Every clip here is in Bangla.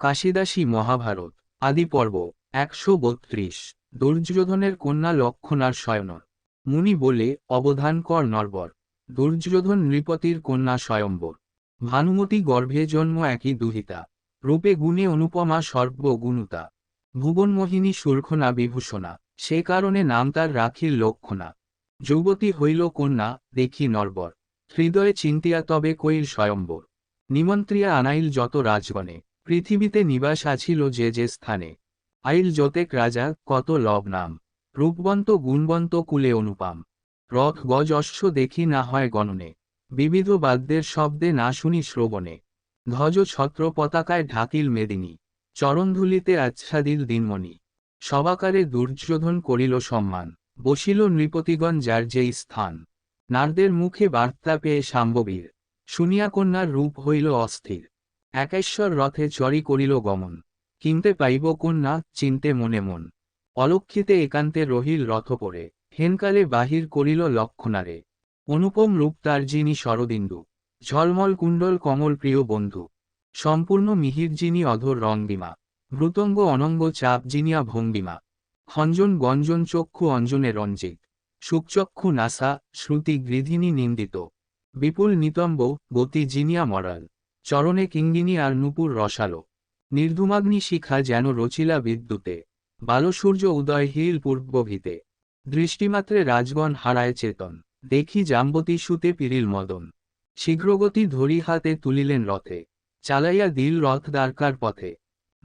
কাশিদাসী মহাভারত, আদি পর্ব, একশো বত্রিশ, দুর্যোধনের কন্যা লক্ষণার শয়নর মুনি বলে, অবধান কর নরবর। দুর্যোধন নৃপতির কন্যা স্বয়ম্বর। ভানুমতি গর্ভে জন্ম একই দুহিতা। রূপে গুণে অনুপমা সর্বগুণুতা ভুবনমোহিনী সুরক্ষণা বিভূষণা। সে কারণে নাম তার রাখির লক্ষণা। যুবতী হইল কন্যা, দেখি নরবর। হৃদয়ে চিন্তিয়া তবে কইল স্বয়ম্বর। নিমন্ত্রিয়া আনাইল যত রাজগণে। পৃথিবীতে নিবাস আছিল যে যে স্থানে। আইল যতেক রাজা, কত লব নাম। রূপবন্ত, গুণবন্ত, কুলে অনুপাম। রথ, গজ, অশ্ব দেখি না হয় গণনে। বিবিধ বাদ্যের শব্দে না শুনি শ্রবণে। ধ্বজ, ছত্র পতাকায় ঢাকিল মেদিনী। চরণধুলিতে আচ্ছাদিল দিনমণি। সবাকারে দুর্যোধন করিল সম্মান। বসিল নৃপতিগণ যার যেই স্থান। নারদের মুখে বার্তা পেয়ে শাম্ববীর শুনিয়া কন্যার রূপ হইল অস্থির। একেশ্বর রথে চরি করিল গমন। কিনতে পাইব কন্যা চিনতে মনে মন। অলক্ষিতে একান্তে রহিল রথ পরে। হেনকালে বাহির করিল লক্ষণারে। অনুপম রূপ তার যিনি শরদিন্দু। ঝলমল কুণ্ডল কমল প্রিয় বন্ধু। সম্পূর্ণ মিহির যিনি অধর রঙ্গিমা। ভ্রুতঙ্গ অনঙ্গ চাপ জিনিয়া ভঙ্গিমা। খঞ্জন গঞ্জন চক্ষু অঞ্জনে রঞ্জিত। সুকচক্ষু নাসা, শ্রুতি গৃধিনী নিন্দিত। বিপুল নিতম্ব গতি জিনিয়া মরাল। চরণে কিঙ্গিনী আর নুপুর রসালো। নির্ধুমাগ্নি শিখা যেন রচিলা বিদ্যুতে। বালসূর্য উদয় হিল পূর্বভিতে দৃষ্টিমাত্রে রাজগণ হারায় চেতন। দেখি জাম্বতী সুতে পিরিল মদন। শীঘ্রগতি ধরি হাতে তুলিলেন রথে। চালাইয়া দিল রথ দ্বারকার পথে।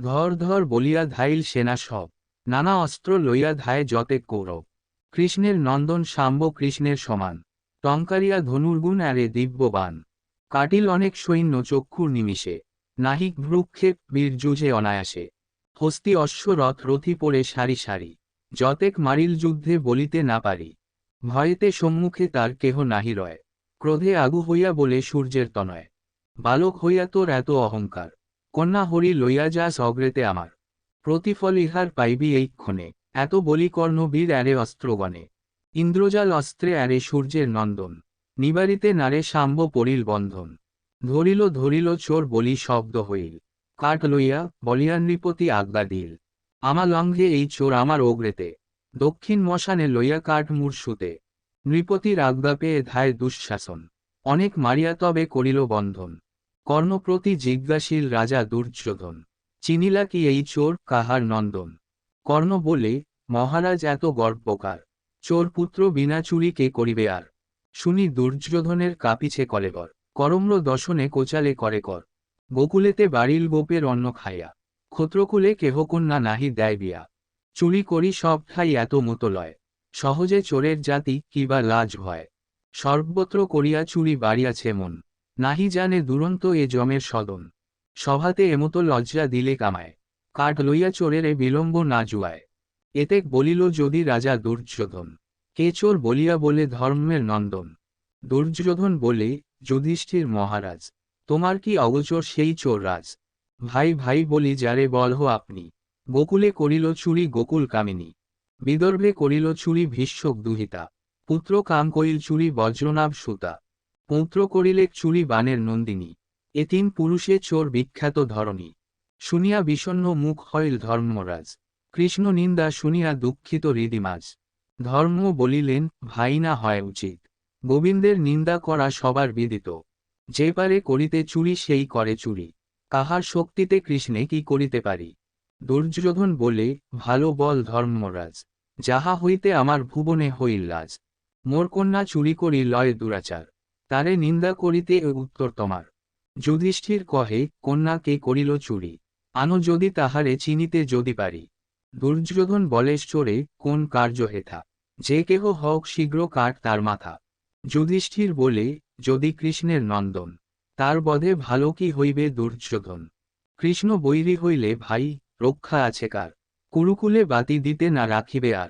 ধর ধর বলিয়া ধাইল সেনা সব। নানা অস্ত্র লইয়া ধায় যতে কৌরব। কৃষ্ণের নন্দন শাম্ব কৃষ্ণের সমান। টঙ্কারিয়া ধনুর্গুণ আরে দিব্যবান। কাটিল অনেক সৈন্য চক্ষুর নিমিষে। নাহিক ভ্রুক্ষেপ বীর যুঝে অনায়াসে। হস্তি অশ্বরথ রথি পড়ে সারি সারি। যতেক মারিল যুদ্ধে বলিতে না পারি। ভয়েতে সম্মুখে তার কেহ নাহি রয়। ক্রোধে আগু হইয়া বলে সূর্যের তনয়। বালক হইয়া তোর এত অহংকার। কন্যা হরি লইয়া যাস অগ্রেতে আমার। প্রতিফল ইহার পাইবি এই ক্ষণে। এত বলি কর্ণবীর অ্যারে অস্ত্রগণে। ইন্দ্রজাল অস্ত্রে অ্যারে সূর্যের নন্দন। নিবারিতে নারে সাম্ব পড়িল বন্ধন। ধরিল ধরিল চোর বলি শব্দ হইল। কাঠ লইয়া বলিয়া নৃপতি আজ্ঞা দিল, আমা লঙ্ঘে এই চোর আমার ওগ্রেতে দক্ষিণ মশানে লইয়া কাঠ মূর্ষুতে নৃপতির আজ্ঞা পেয়ে ধায় দুঃশাসন। অনেক মারিয়া তবে করিল বন্ধন। কর্ণপ্রতি জিজ্ঞাসীল রাজা দুর্যোধন, চিনিলা কি এই চোর কাহার নন্দন? কর্ণ বলে, মহারাজ এত গর্বকার। চোর পুত্র বিনা চুরি কে করিবে আর? শুনি দুর্যোধনের কাপিছে কলেবর। করম্র দশনে কোচালে করে কর। গোকুলেতে বাড়িল গোপের অন্ন খাইয়া। ক্ষত্রকুলে কেহ কন্যা নাহি দেয় বিয়া। চুরি করি সব খাই এত মতো লয়। সহজে চোরের জাতি কিবা লাজ হয় সর্বত্র করিয়া চুরি বাড়িয়াছে মন। নাহি জানে দুরন্ত এ জমের সদন। সভাতে এমতো লজ্জা দিলে কামায়। কাঠ লইয়া চোরের এ বিলম্ব না জুয়ায়। এতে বলিল যদি রাজা দুর্যোধন। কে চোর বলিয়া বলে ধর্মের নন্দন? দুর্যোধন বলে, যুধিষ্ঠির মহারাজ, তোমার কি অগোচর সেই চোর রাজ? ভাই ভাই বলি, যারে বলহ আপনি? গোকুলে করিল চুরি গোকুল কামিনী। বিদর্ভে করিল চুরি ভীষ্মক দুহিতা। পুত্র কাম করিল চুরি বজ্রনাভ সুতা। পৌত্র করিলেক চুরি বানের নন্দিনী। এ তিন পুরুষে চোর বিখ্যাত ধরণী। শুনিয়া বিষণ্ন মুখ হইল ধর্মরাজ। কৃষ্ণ নিন্দা শুনিয়া দুঃখিত হৃদিমাজ। ধর্ম বলিলেন, ভাই না হয় উচিত। গোবিন্দের নিন্দা করা সবার বিদিত। যে পারে করিতে চুরি, সেই করে চুরি। কাহার শক্তিতে কৃষ্ণে কি করিতে পারি? দুর্যোধন বলে, ভালো বল ধর্মরাজ। যাহা হইতে আমার ভুবনে হইল লাজ। মোর কন্যা চুরি করি লয় দুরাচার। তারে নিন্দা করিতে উত্তর তোমার। যুধিষ্ঠির কহে, কন্যা কে করিল চুরি? আনো যদি তাহারে চিনিতে যদি পারি। দুর্যোধন বলে চোরে কোন কার্য হেথা? যে কেহ হক শীঘ্র কাট তার মাথা। যুধিষ্ঠির বলে, যদি কৃষ্ণের নন্দন, তার বধে ভালো কি হইবে দুর্যোধন? কৃষ্ণ বৈরী হইলে ভাই, রক্ষা আছে কার? কুরুকুলে বাতি দিতে না রাখিবে আর?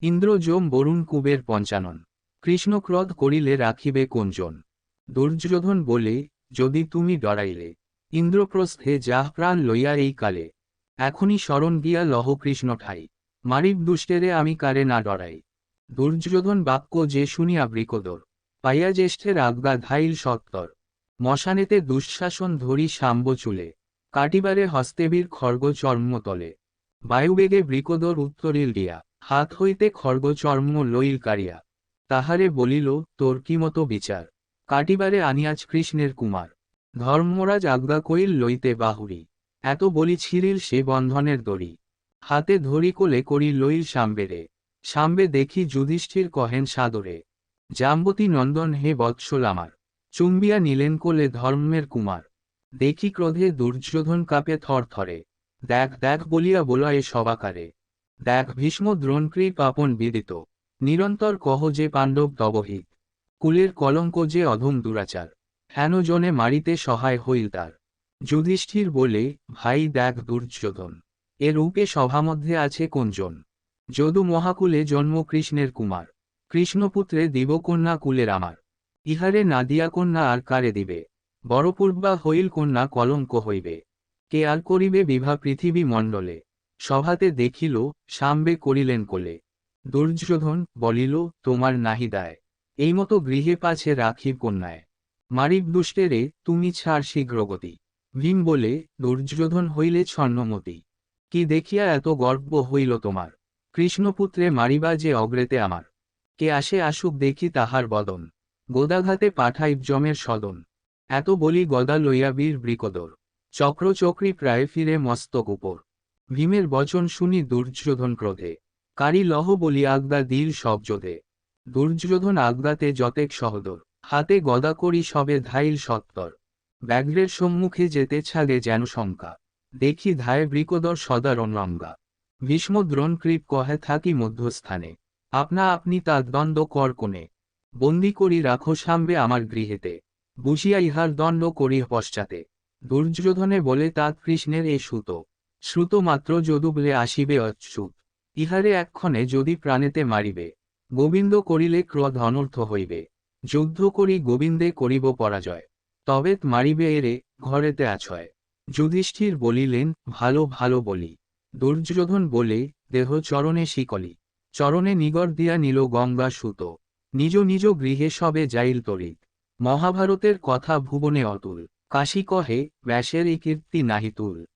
ইন্দ্র যম বরুণ কুবের পঞ্চানন। কৃষ্ণ ক্রোধ করিলে রাখিবে কোনজন দুর্যোধন বলে, যদি তুমি ডরাইলে, ইন্দ্রপ্রস্থে যাহ প্রাণ লইয়া এই কালে এখনই স্মরণ গিয়া লহ কৃষ্ণ ঠাই। মারিব দুষ্টেরে আমি কারে না ডরাই। দুর্যোধন বাক্য যে শুনিয়া বৃকদর, পাইয়া জ্যেষ্ঠের আজ্ঞা ধাইল সত্তর। মশানেতে দুঃশাসন ধরি সাম্ব চুলে, কাটিবারে হস্তেবীর খর্গ চর্মতলে বায়ুবেগে বৃকদর উত্তরিল দিয়া হাত হইতে খর্গ চর্ম লইল কারিয়া তাহারে বলিল, তোর কি মতো বিচার? কাটিবারে আনিয়াজ কৃষ্ণের কুমার। ধর্মরাজ আজ্ঞা কইল, লইতে বাহুরি। এত বলি ছিরিল সে বন্ধনের দড়ি। হাতে ধরি কোলে করি লইল সাম্বেরে। সাম্বে দেখি যুধিষ্ঠির কহেন সাদরে। জাম্বতী নন্দন হে বৎসল আমার। চুম্বিয়া নিলেন কোলে ধর্মের কুমার। দেখি ক্রোধে দুর্যোধন কাঁপে থর থরে দেখ দেখ বলিয়া বলয়ে সবাকারে। দেখ, ভীষ্ম দ্রোণকৃপ পাপন বিদিত। নিরন্তর কহ যে পাণ্ডব তবহিত। কুলের কলঙ্ক যে অধম দুরাচার। হেন জনে মারিতে সহায় হইল তার। যুধিষ্ঠির বলে, ভাই দেখ দুর্যোধন, এ রূপে সভামধ্যে আছে কোনজন? যদু মহাকুলে জন্ম কৃষ্ণের কুমার, কৃষ্ণপুত্রে দিবকন্যা কুলের আমার। ইহারে নাদিয়া কন্যা আর কারে দিবে? বড়পূর্বা হইল কন্যা কলঙ্ক হইবে। কে আর করিবে বিভা পৃথিবী মণ্ডলে? সভাতে দেখিল, সাম্বে করিলেন কোলে। দুর্যোধন বলিল, তোমার নাহি দায়, এই মতো গৃহে পাছে রাখি কন্যায়। মারিব দুষ্টেরে তুমি ছাড় শীঘ্রগতি। ভীম বলে, দুর্যোধন হইলে ছন্নমতি কি দেখিয়া এত গর্ব হইল তোমার? কৃষ্ণপুত্রে মারিবা যে অগ্রেতে আমার। কে আসে আসুক দেখি তাহার বদন। গোদাঘাতে পাঠাইব জমের সদন। এত বলি গদা লইয়া বীর বৃকদর। চক্রচক্রী প্রায় ফিরে মস্তক উপর। ভীমের বচন শুনি দুর্যোধন ক্রোধে। কারি লহ বলি আজ্ঞা দীর সব যোধে। দুর্যোধন আজ্ঞাতে যতেক সহদর। হাতে গদা করি সবে ধাইল সত্তর। ব্যাঘ্রের সম্মুখে যেতে ছাগে যেন শঙ্কা। দেখি ধায় বৃকদর সদারণ রঙ্গা। ভীষ্ম দ্রোণকৃপ কহে থাকি মধ্যস্থানে। আপনা আপনি তা কর কোণে। বন্দি করি রাখো সামবে আমার গৃহেতে। বুঝিয়া ইহার দণ্ড করি পশ্চাতে। দুর্যোধনে বলে তা কৃষ্ণের এ সুত। শ্রুত মাত্র যদুবলে আসিবে অচ্যুত। ইহারে এক্ষণে যদি প্রাণেতে মারিবে। গোবিন্দ করিলে ক্রধ অনর্থ হইবে। যুদ্ধ করি গোবিন্দে করিব পরাজয়। তবে মারিবে এরে ঘরেতে আছয়। যুধিষ্ঠির বলিলেন, ভালো ভালো বলি। দুর্যোধন বলে, দেহ চরণে শিকলি। চরণে নিগর দিয়া নিল গঙ্গা সুত। নিজ নিজ গৃহে সবে যাইল তরিত। মহাভারতের কথা ভুবনে অতুল। কাশী কহে, ব্যাসের কীর্তি নাহি তুল।